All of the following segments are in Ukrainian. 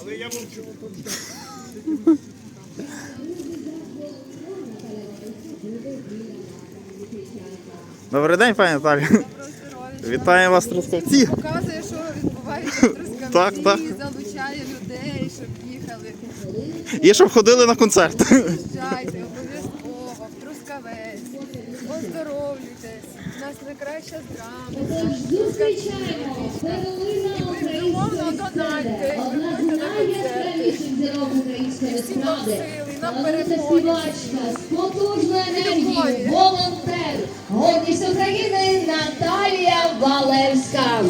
Але я мовчу. Добрий день, пані Наталі. Вітаємо вас, Трускавці. Показує, що відбувається в Трускавці, Так, так. залучає людей, щоб їхали. І щоб ходили на концерт. Приїжджайте обов'язково в Трускавець, поздоровлюйтесь. У нас найкраща драма. Зустрічаємо Берелина Безумовно, донайте, приходьте на концерти. зірок української естради. сили, на Народна перемоги. з потужною енергією, волонтер, гордість України Наталія Валевська.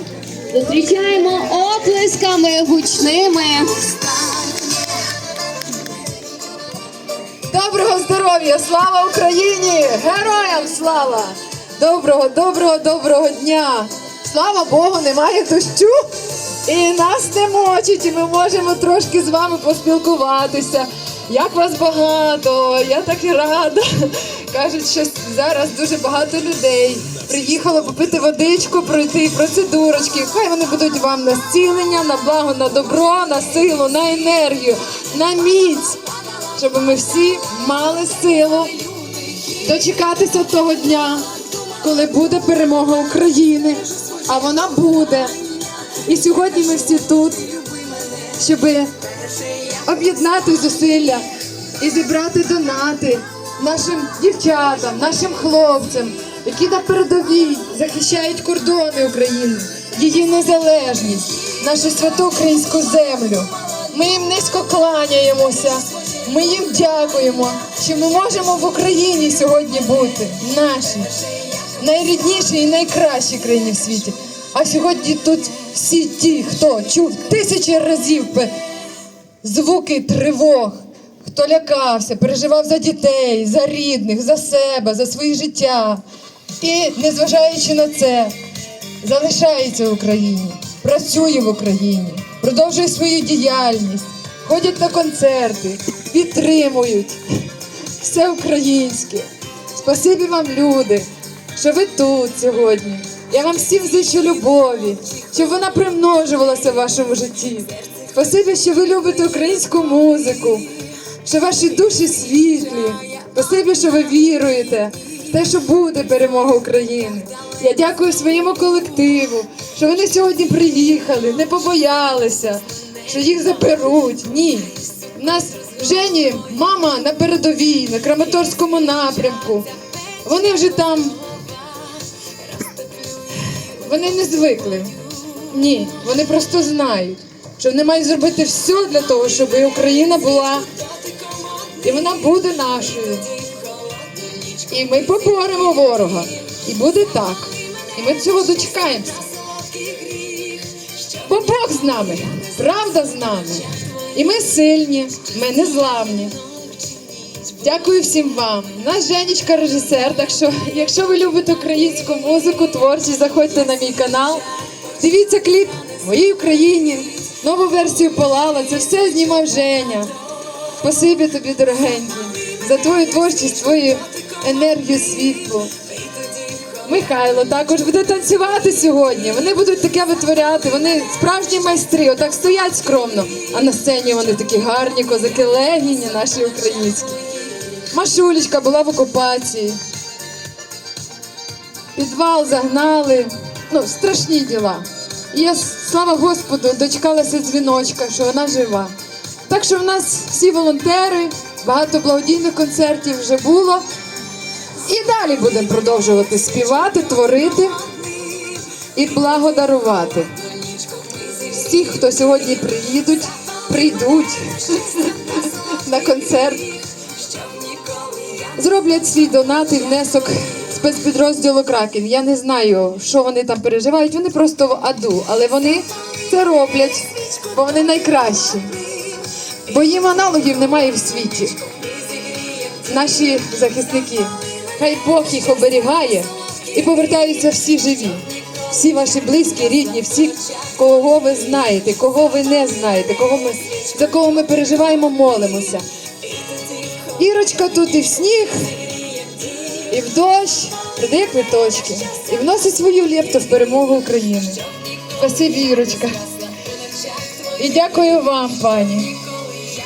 Зустрічаємо оплесками гучними. Доброго здоров'я! Слава Україні! Героям слава! Доброго, доброго, доброго дня! Слава Богу, немає дощу і нас не мочить, і ми можемо трошки з вами поспілкуватися. Як вас багато, я так і рада. Кажуть, що зараз дуже багато людей приїхало попити водичку, пройти процедурочки. Хай вони будуть вам на зцілення, на благо, на добро, на силу, на енергію, на міць щоб ми всі мали силу дочекатися того дня, коли буде перемога України, а вона буде. І сьогодні ми всі тут, щоб об'єднати зусилля і зібрати донати нашим дівчатам, нашим хлопцям, які на передовій захищають кордони України, її незалежність, нашу святу українську землю. Ми їм низько кланяємося. Ми їм дякуємо, що ми можемо в Україні сьогодні бути, нашій, найріднішій і найкращій країні в світі. А сьогодні тут всі ті, хто чув тисячі разів звуки тривог, хто лякався, переживав за дітей, за рідних, за себе, за своє життя. І, незважаючи на це, залишається в Україні, працює в Україні, продовжує свою діяльність, ходять на концерти, підтримують все українське. Спасибі вам, люди, що ви тут сьогодні. Я вам всім зичу любові, щоб вона примножувалася в вашому житті. Спасибі, що ви любите українську музику, що ваші душі світлі. Спасибі, що ви віруєте в те, що буде перемога України. Я дякую своєму колективу, що вони сьогодні приїхали, не побоялися, що їх заберуть. Ні. У нас в Жені мама на передовій, на Краматорському напрямку. Вони вже там. Вони не звикли. Ні, вони просто знають, що вони мають зробити все для того, щоб Україна була. І вона буде нашою. І ми поборемо ворога. І буде так. І ми цього дочекаємося. Бо Бог з нами, правда з нами. І ми сильні, ми незламні. Дякую всім вам. Наш Женечка режисер. Так що, якщо ви любите українську музику, творчість, заходьте на мій канал. Дивіться кліп моїй Україні, нову версію Полала. Це все знімав Женя. Спасибі тобі, дорогенький, за твою творчість, твою енергію світлу. Михайло також буде танцювати сьогодні. Вони будуть таке витворяти. Вони справжні майстри, отак стоять скромно. А на сцені вони такі гарні козаки, легіні наші українські. Машулечка була в окупації. Підвал загнали. Ну, страшні діла. І я, слава Господу, дочекалася дзвіночка, що вона жива. Так що в нас всі волонтери, багато благодійних концертів вже було. І далі будемо продовжувати співати, творити і благодарувати. Всіх, хто сьогодні приїдуть, прийдуть на концерт, зроблять свій донат і внесок спецпідрозділу Кракен. Я не знаю, що вони там переживають. Вони просто в аду, але вони це роблять, бо вони найкращі. Бо їм аналогів немає в світі наші захисники. Хай Бог їх оберігає і повертаються всі живі. Всі ваші близькі, рідні, всі, кого ви знаєте, кого ви не знаєте, кого ми, за кого ми переживаємо, молимося. Ірочка тут і в сніг, і в дощ продає квиточки і вносить свою лепту в перемогу України. Спасибі, Ірочка. І дякую вам, пані.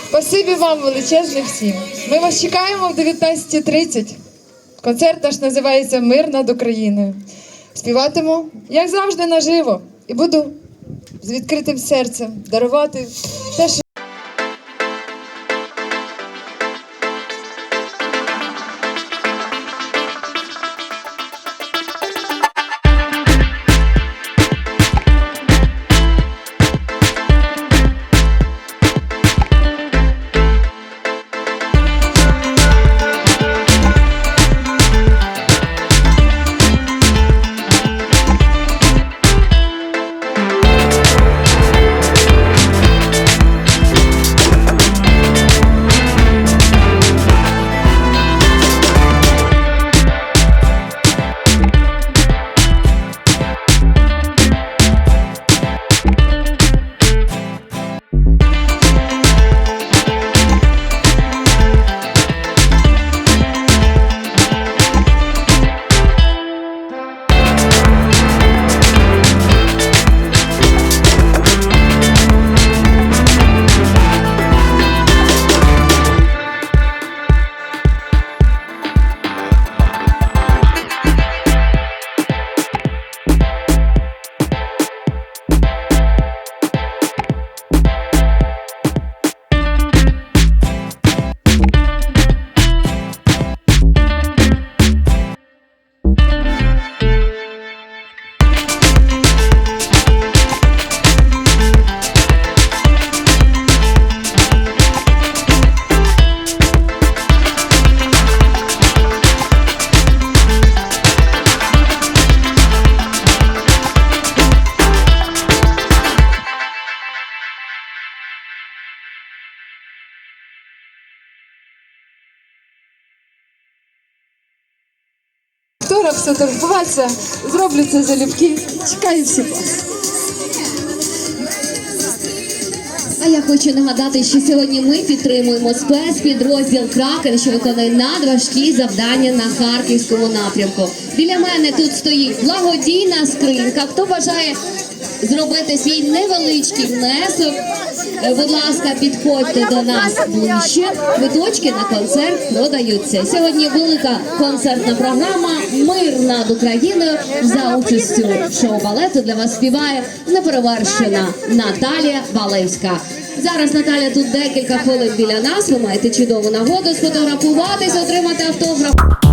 Спасибі вам величезне всім. Ми вас чекаємо в 19.30. Концерт наш називається Мир над Україною. Співатиму, як завжди, наживо. І буду з відкритим серцем дарувати те, що. Автограф сфотографуватися, зроблю це залюбки. Чекаю всіх вас. А я хочу нагадати, що сьогодні ми підтримуємо спецпідрозділ Кракен, що виконує надважкі завдання на харківському напрямку. Біля мене тут стоїть благодійна скринька. Хто бажає зробити свій невеличкий внесок? е, Будь ласка, підходьте до нас ближче. Квиточки на концерт продаються. Сьогодні велика концертна програма Мир над Україною за участю шоу-балету для вас співає неперевершена Наталія Валевська. Зараз Наталя тут декілька хвилин біля нас. Ви маєте чудову нагоду сфотографуватись, отримати автограф.